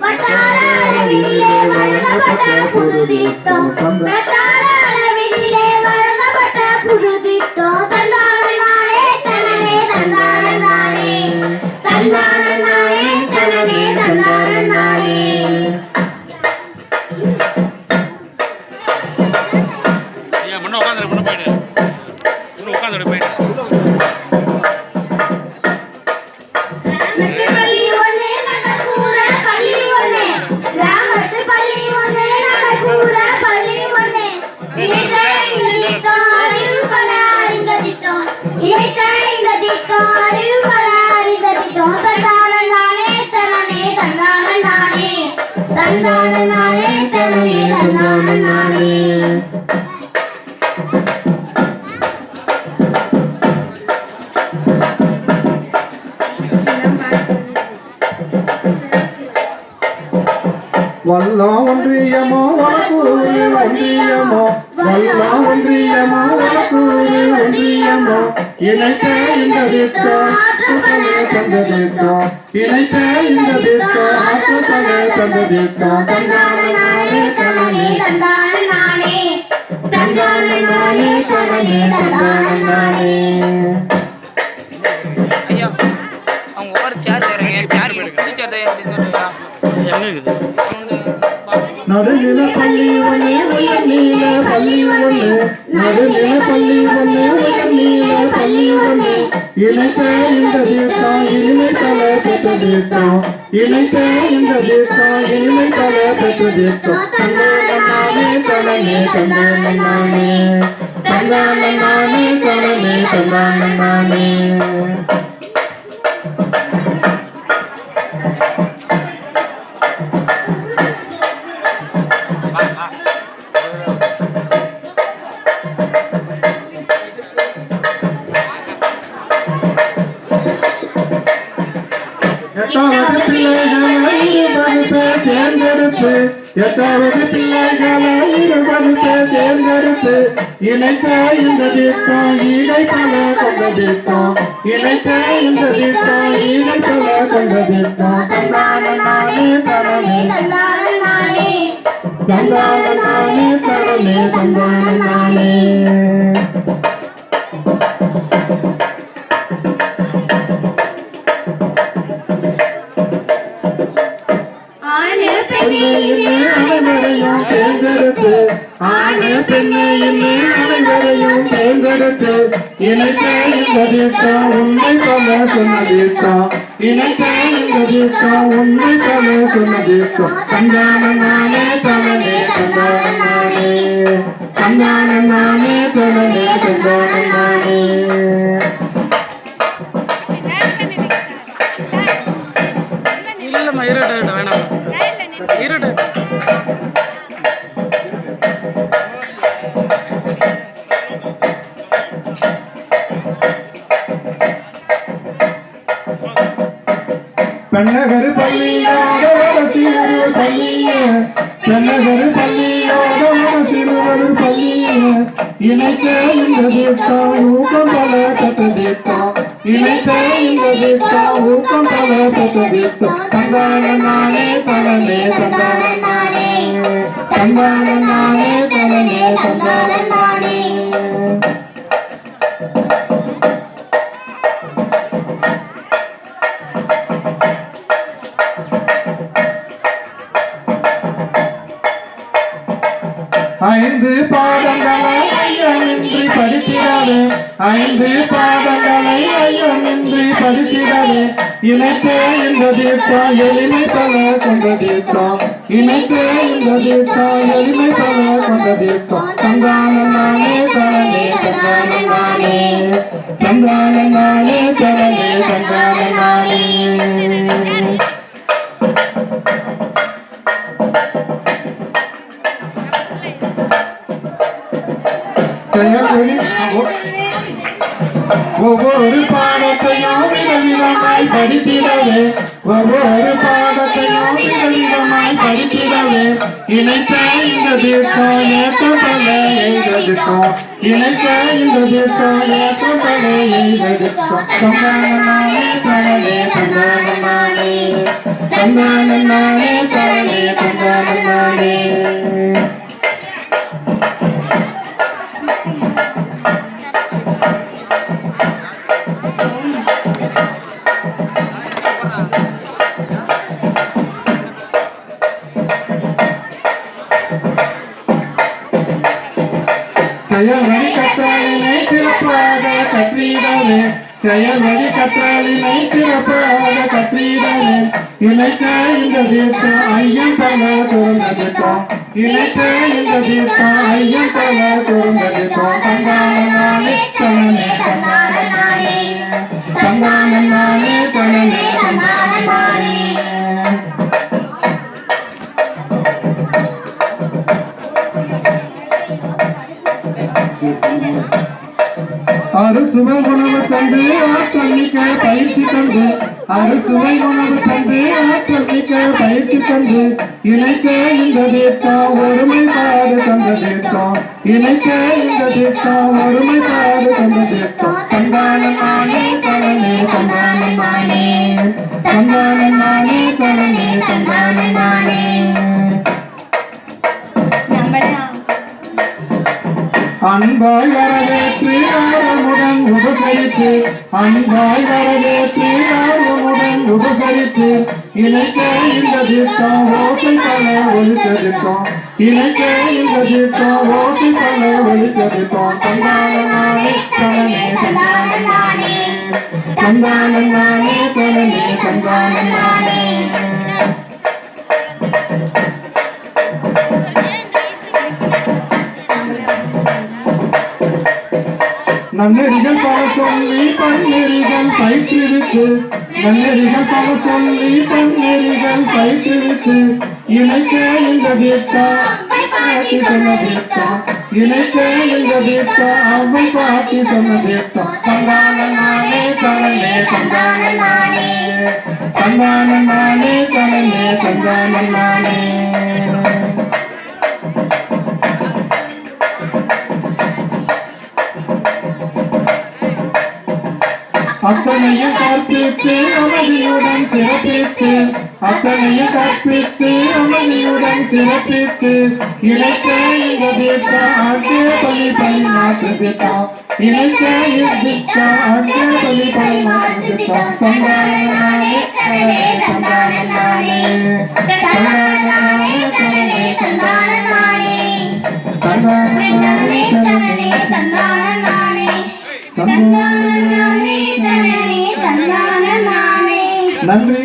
வட்டார அளவிலே வழங்கப்பட்ட புது திட்டம். வட்டார அளவிலே வழங்கப்பட்ட புது திட்டம் நானே வல்லா ஒன்றியமோ வடக்கூறு ஒன்றியமோ. வல்லா ஒன்றியமோ வடக்கூறு ஒன்றியமோ. இணைக்க இந்த திட்டம் தந்த திட்டம் இணைக்க இந்த திட்டம் தந்த திட்டம் தந்தான நானே தந்தான தனனே தந்தான நானே ஐயா அவங்க உட்கார சேர் தரீங்க சேர் புது சேர் தரீங்க எங்க இருக்குது? நடுநில பள்ளி ஒண்ணு உயர் நீல பள்ளி ஒண்ணு. நடுநில பள்ளி ஒண்ணு உயர் நீல பள்ளி ஒண்ணு. இணைத்த இந்த தீர்த்தம் இனிமை தல பெற்ற தீர்த்தம் இணைத்த இந்த தீர்த்தம் இனிமை தல பெற்ற தீர்த்தம் தந்தான நானே தனமே தந்தான நானே தந்தான எட்டாவது பிள்ளைகளை இருபது பேர் தேர்ந்தெடுத்து எட்டாவது பிள்ளைகளை இருபது பேர் தேர்ந்தெடுத்து இந்த திட்டம் ஈடை பல கொண்ட திட்டம் இணைத்த இந்த திட்டம் ஈடை பல கொண்ட திட்டம் தந்தான நானே தனமே தந்தான நானே தந்தான நானே தந்தான நானே பெண்ணே பெண்ணையுமே அனைவரையும் தேர்ந்தெடுத்து ஆணு பெண்ணையுமே அனைவரையும் தேர்ந்தெடுத்து இணைத்த இந்த திட்டம் உண்மை போல சொன்ன இந்த உண்மை சொன்ன பெண்ணகரு பள்ளியோட சிறு பள்ளிய. பெண்ணகரு பள்ளியோட சிறுவர் பள்ளிய. இணைத்த இந்த திட்டம் ஊக்கம் பல கட்ட திட்டம் இணைத்த இந்த திட்டம் ஊக்கம் பல கட்ட திட்டம் தந்தான நானே தனனே தந்தான நானே. தந்தான நானே தனனே தந்தான நானே. ஐந்து பாதங்களை ஐயம் இன்றி பறித்திடவே இணைத்தே இந்த தீர்த்தம் எளிமை பல கொண்ட தீர்த்தம் இணைத்தே இந்த தீர்த்தம் எளிமை கொண்ட தீர்த்தம் தந்தானே தரனே தந்தானே தந்தானே தரனே தந்தானே Señor. ஒவ்வொரு பாடத்தையும் விதவிதமாய் படித்திடவே. ஒவ்வொரு பாடத்தையும் விதவிதமாய் படித்திடவே. இணைத்த இந்த தீர்த்தம் ஏற்றப்பட எழுதிட்டோம் இணைத்த இந்த தீர்த்தம் ஏற்றப்பட எழுதிட்டோம் தந்தானே தனலே தந்தானே தந்தானே தனலே தந்தானே செயல்வழி கற்றாலினை சிறப்பாக கற்றிடவே செயல்வழி கற்றாலினை சிறப்பாக கற்றிடவே இணைக்க இந்த தீர்த்தம் ஐயம் பல துறந்ததிட்டோம் இணைக்க இந்த தீர்த்தம் ஐயம் பல துறந்ததிட்டோம் தந்தானே அறுசுவை உணவு தந்து ஆற்றல் மிக்க பயிற்சி தந்து. அறுசுவை உணவு தந்து ஆற்றல் மிக்க பயிற்சி தந்து. இணைக்க இந்த தீர்த்தம் ஒருமைப்பாடு தந்த தீர்த்தம் இணைக்க இந்த தீர்த்தம் ஒருமைப்பாடு தந்த தீர்த்தம் தந்தான நானே தனனே தந்தான நானே அன்பாய் வரவேற்று ஆர்வமுடன் உபசரித்து அன்பாய் வரவேற்று ஆர்வமுடன் உபசரித்து இணைக்க இந்த தீர்த்தம் ஓசை பல ஒழித்ததிட்டோம் இணைக்க இந்த தீர்த்தம் ஓசை பல ஒழித்ததிட்டோம் தந்தான நானே தனனே தந்தான நானே தந்தான நானே நன்னெறிகள் பல சொல்லி பன்னெறிகள் பயிற்றுவித்து நன்னெறிகள் பல சொல்லி பன்னெறிகள் பயிற்றுவித்து இணைக்க இந்த தீர்த்தா பாட்டி சொன்ன தீர்த்தா. இணைக்க இந்த தீர்த்தா அவை பாட்டி சொன்ன தீர்த்தா. தந்தான நானே தனனே தந்தான நானே தந்தான நானே தனனே தந்தான நானே அத்தனையும் கற்பித்து அமைதியுடன் சிறப்பித்து அத்தனையும் கற்பித்து அமைதியுடன் சிறப்பித்து இணைக்க இந்த திட்ட பள்ளி பரிமாற்று திட்டம் இணைக்க இத்திட்ட பள்ளி பரிமாற்று திட்டம் தந்தானே